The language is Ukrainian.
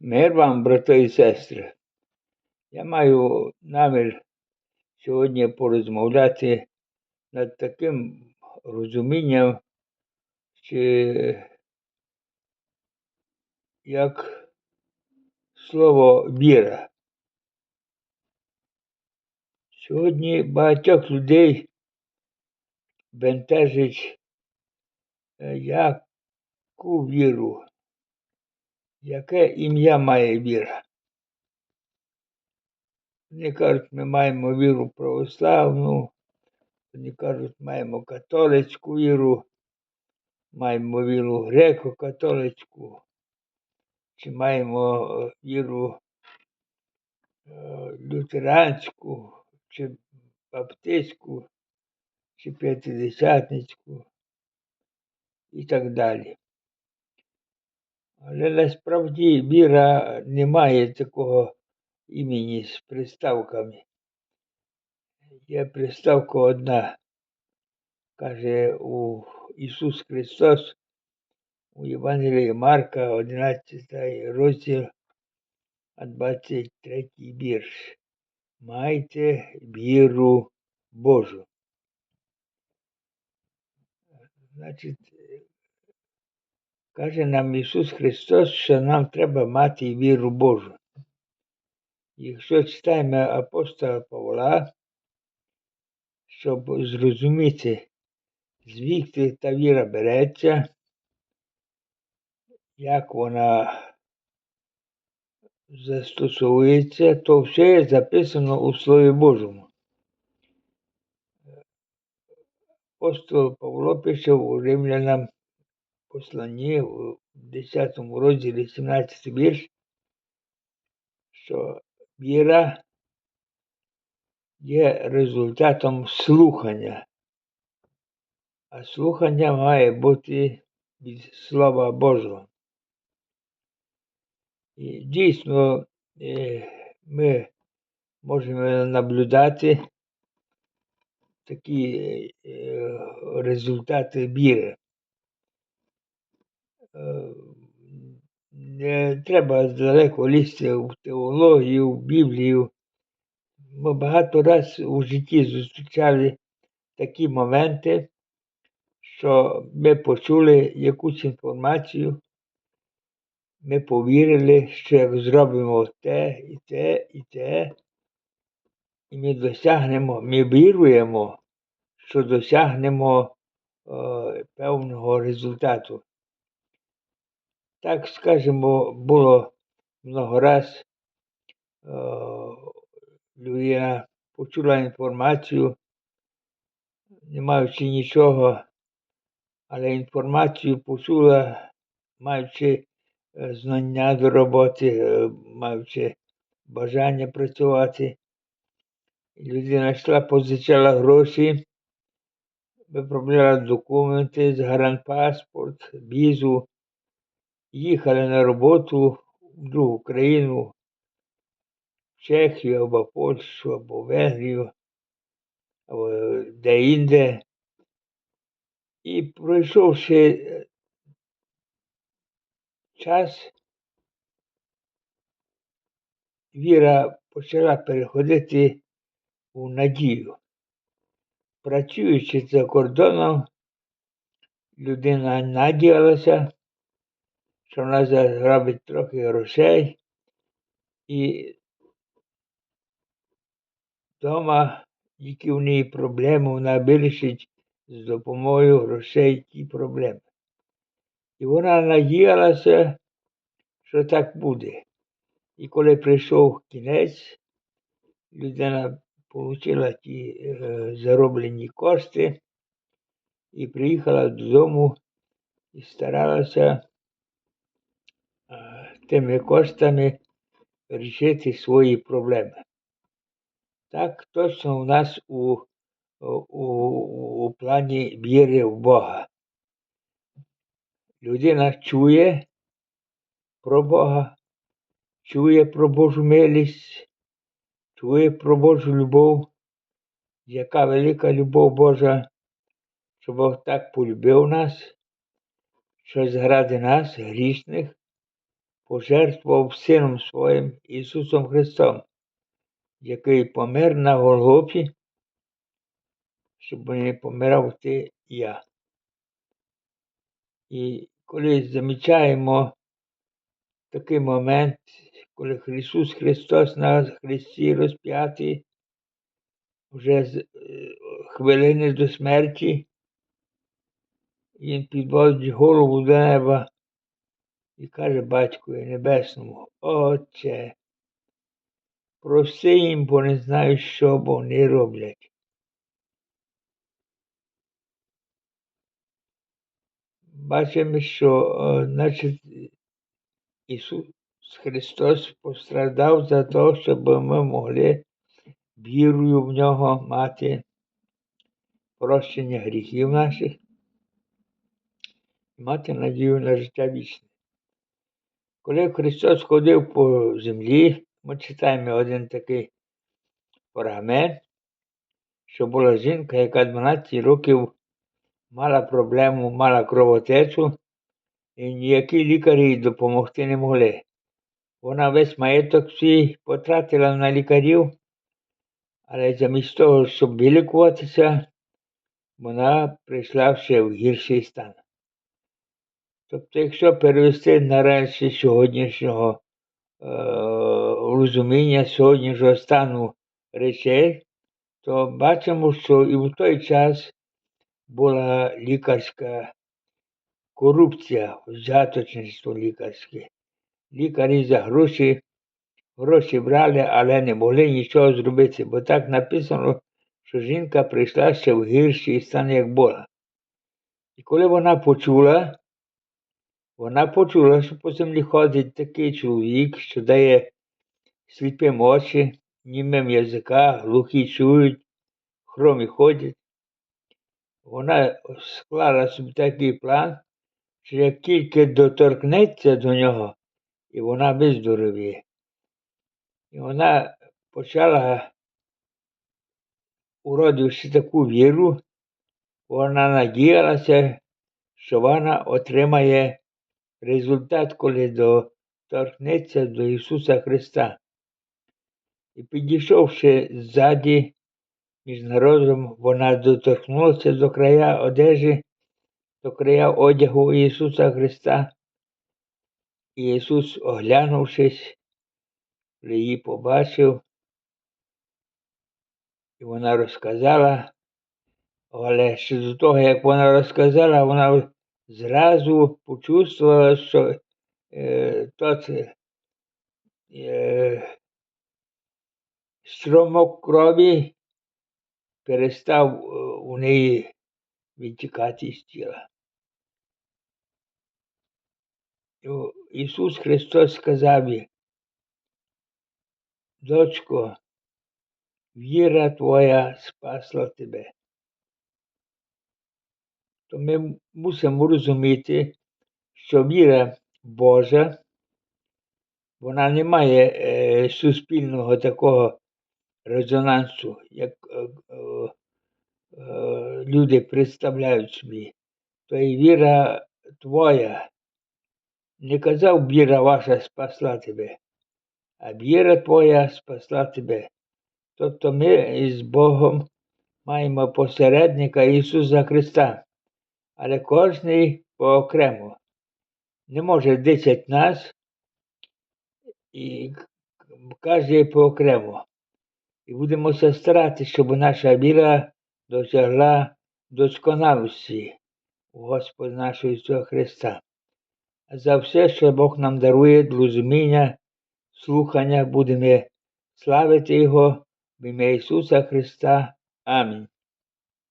Мир вам, брати і сестри. Я маю намір сьогодні порозмовляти над таким розумінням, чи як слово віра. Сьогодні багатьох людей бентежить, е, яку віру, яке ім'я має віра. Вони кажуть, ми маємо віру православну, вони кажуть, маємо католицьку віру, маємо віру греко-католицьку, чи маємо е, віру е, лютеранську, чи баптистську, чи п'ятидесятницьку і так далі. Але насправді віра не має такого імені з приставками. Є приставка одна, каже у Ісус Христос у Євангелії Марка, 11 розділ, а 23 вірш. Майте віру Божу. Значить, каже нам Ісус Христос, що нам треба мати віру Божу. Якщо читаємо апостола Павла, щоб зрозуміти, звідки та віра береться, як вона застосовується, то все записано у Слові Божому. Апостол Павло пише у римлянам посланні у 10 розділі 17 вірш, що віра є результатом слухання, а слухання має бути від Слова Божого. І дійсно е, ми можемо наблюдати такі е, результати віри. Е, не треба далеко лізти в теологію, в Біблію. Ми багато раз у житті зустрічали такі моменти, що ми почули якусь інформацію, ми повірили, що як зробимо те і те і те, і ми досягнемо, ми віруємо, що досягнемо е, певного результату. Так, скажімо, було много раз е, людина почула інформацію, не маючи нічого, але інформацію почула, маючи е, знання до роботи, е, маючи бажання працювати. Людина йшла, позичала гроші, виправляла документи, загранпаспорт, візу, їхали на роботу в другу країну, в Чехію або Польщу, або Венгрію, або де-інде. І пройшовши час, віра почала переходити у надію. Працюючи за кордоном, людина надіялася, що вона заробить трохи грошей і вдома, які в неї проблеми, вона вирішить з допомогою грошей ті проблеми. І вона надіялася, що так буде. І коли прийшов кінець, людина отримала ті е, зароблені кошти і приїхала додому і старалася тими коштами вирішити свої проблеми. Так точно у нас у, у, у плані віри в Бога. Людина чує про Бога, чує про Божу милість, чує про Божу любов, яка велика любов Божа, що Бог так полюбив нас, що заради нас, грішних, пожертвував Сином Своїм Ісусом Христом, який помер на Голгофі, щоб не помирав ти і я. І коли замічаємо такий момент, коли Ісус Христос на Христі розп'ятий, вже з е, хвилини до смерті, він підводить голову до неба і каже батькові Небесному, Отче, прости їм, бо не знають, що вони роблять. Бачимо, що е, значить, Ісус Христос постраждав за те, щоб ми могли вірою в нього мати прощення гріхів наших мати надію на життя вічне. Коли Христос ходив по землі, ми читаємо один такий фрагмент, що була жінка, яка 12 років мала проблему, мала кровотечу, і ніякі лікарі допомогти не могли. Вона весь маєток свій потратила на лікарів, але замість того, щоб вилікуватися, вона прийшла ще в гірший стан. Тобто, якщо перевести на сьогоднішнього е, розуміння сьогоднішнього стану речей, то бачимо, що і в той час була лікарська корупція, взяточництво лікарське. Лікарі за гроші гроші брали, але не могли нічого зробити, бо так написано, що жінка прийшла ще в гірший стан, як була. І коли вона почула, вона почула, що по землі ходить такий чоловік, що дає сліпим очі, німим язика, глухі чують, хромі ходять. Вона склала собі такий план, що як тільки доторкнеться до нього, і вона виздоровіє. І вона почала, уродивши таку віру, вона надіялася, що вона отримає результат, коли доторкнеться до Ісуса Христа. І підійшовши ззаді між народом, вона доторкнулася до края одежі, до края одягу Ісуса Христа. І Ісус, оглянувшись, її побачив, і вона розказала, але ще до того, як вона розказала, вона зразу почувствувала, що е, тот е, стромок крові перестав е, у неї відтікати з тіла. Ісус Христос сказав їй, дочко, віра твоя спасла тебе. То ми мусимо розуміти, що віра Божа, вона не має е, суспільного такого резонансу, як е, е, люди представляють собі. То і віра твоя, не казав, віра ваша спасла тебе, а віра твоя спасла тебе. Тобто ми з Богом маємо посередника Ісуса Христа, але кожний поокремо. Не може десять нас і кожен поокремо. І будемо старатися, щоб наша віра досягла досконалості у Господа нашого Ісуса Христа. За все, що Бог нам дарує, розуміння, слухання, будемо славити Його в ім'я Ісуса Христа. Амінь.